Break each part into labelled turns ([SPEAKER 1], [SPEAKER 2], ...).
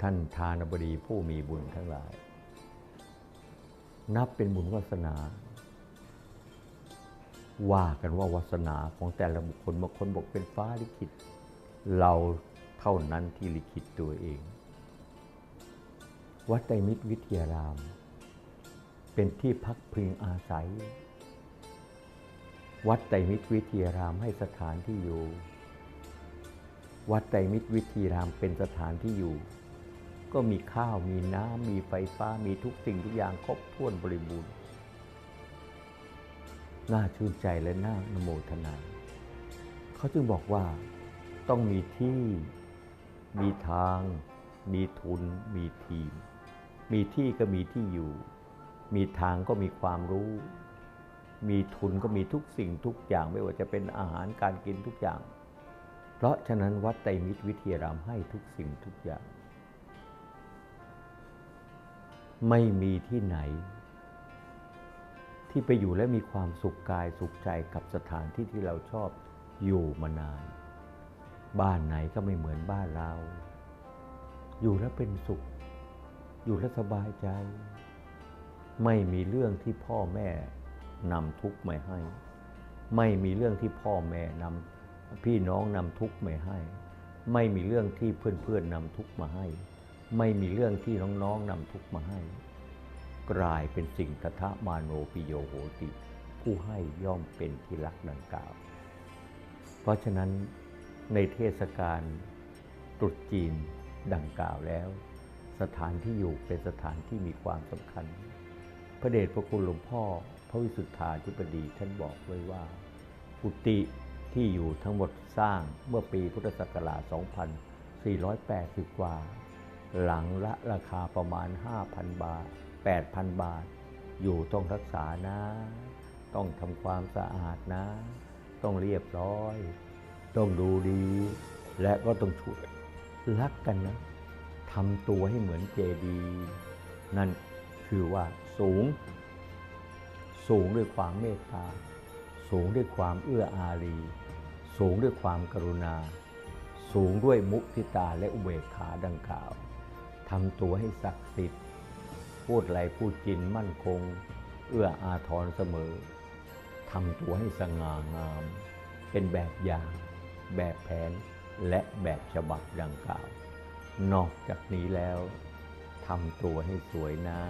[SPEAKER 1] ท่านทานบดีผู้มีบุญทั้งหลาย นับเป็นบุญวาสนา ว่ากันว่าวาสนาของแต่ละบุคคลบางคนบอกเป็นฟ้าลิขิต เราเท่านั้นที่ลิขิตตัวเอง วัดไตรมิตรวิทยาราม เป็นที่พักพึงอาศัย วัดไตรมิตรวิทยารามให้สถานที่อยู่วัดไตรมิตรวิทยารามเป็นสถานที่อยู่ ก็มีข้าวมีน้ำมีไฟฟ้ามีทุกสิ่งทุกอย่างครบถ้วนบริบูรณ์ น่าชื่นใจและน่านโมทนา เขาจึงบอกว่าต้องมีที่ มีทาง มีทุน มีทีม มีที่ก็มีที่อยู่ มีทางก็มีความรู้ มีทุนก็มีทุกสิ่งทุกอย่างไม่ว่าจะเป็นอาหารการกินทุกอย่าง เพราะฉะนั้นวัดไตรมิตรวิทยารามให้ทุกสิ่งทุกอย่าง ไม่มีที่ไหน ที่ไปอยู่และมีความสุขกายสุขใจกับสถานที่ที่เราชอบอยู่มานาน บ้านไหนก็ไม่เหมือนบ้านเรา อยู่แล้วเป็นสุข อยู่แล้วสบายใจ ไม่มีเรื่องที่พ่อแม่นำทุกข์มาให้ ไม่มีเรื่องที่พ่อแม่นำพี่น้องนำทุกข์มาให้ ไม่มีเรื่องที่เพื่อนๆนำทุกข์มาให้ ไม่มีเรื่องที่น้องๆนำทุกมาให้ กลายเป็นสิ่งตถามาโนปิโยโหติ ผู้ให้ย่อมเป็นที่รักดังกล่าว เพราะฉะนั้นในเทศกาลตรุษจีนดังกล่าวแล้ว สถานที่อยู่เป็นสถานที่มีความสำคัญ พระเดชพระคุณหลวงพ่อ พระวิสุทธาธิบดีท่านบอกไว้ว่ากุฏิที่อยู่ทั้งหมดสร้างเมื่อปีพุทธศักราช 2480 กว่า หลังละราคาประมาณ 5,000 บาท 8,000 บาท อยู่ต้องรักษานะ ต้องทำความสะอาดนะ ต้องเรียบร้อย ต้องดูดี และก็ต้องช่วยรักกันนะทำตัวให้เหมือนเจดี นั่นคือว่าสูง สูงด้วยความเมตตา สูงด้วยความเอื้ออารี สูงด้วยความกรุณา สูงด้วยมุทิตาและอุเบกขาดังกล่าว ทำตัวให้ศักดิ์สิทธิ์ พูดไรพูดจินมั่นคง เอื้ออาทรเสมอ ทำตัวให้สง่างาม เป็นแบบอย่าง แบบแผนและแบบฉบับดังกล่าว นอกจากนี้แล้วทำตัวให้สวยนะ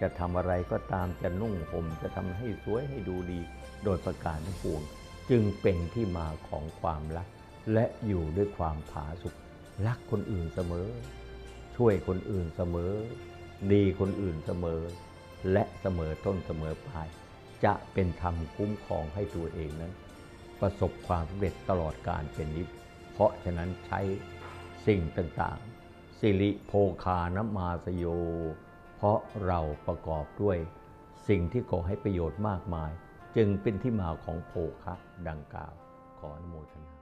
[SPEAKER 1] จะทำอะไรก็ตามจะนุ่งห่มจะทำให้สวยให้ดูดี โดยประการทั้งปวง จึงเป็นที่มาของความรัก และอยู่ด้วยความผาสุกรักคนอื่นเสมอ ช่วยคนอื่นเสมอ ดีคนอื่นเสมอ และเสมอต้นเสมอปลาย จะเป็นธรรมคุ้มครองให้ตัวเองนั้น ประสบความสำเร็จตลอดการเป็นนิจเพราะฉะนั้นใช้สิ่งต่างๆ สิริโภคานมาสโย เพราะเราประกอบด้วย สิ่งที่ก่อให้ประโยชน์มากมาย จึงเป็นที่มาของโภคะดังกล่าวขออนุโมทนา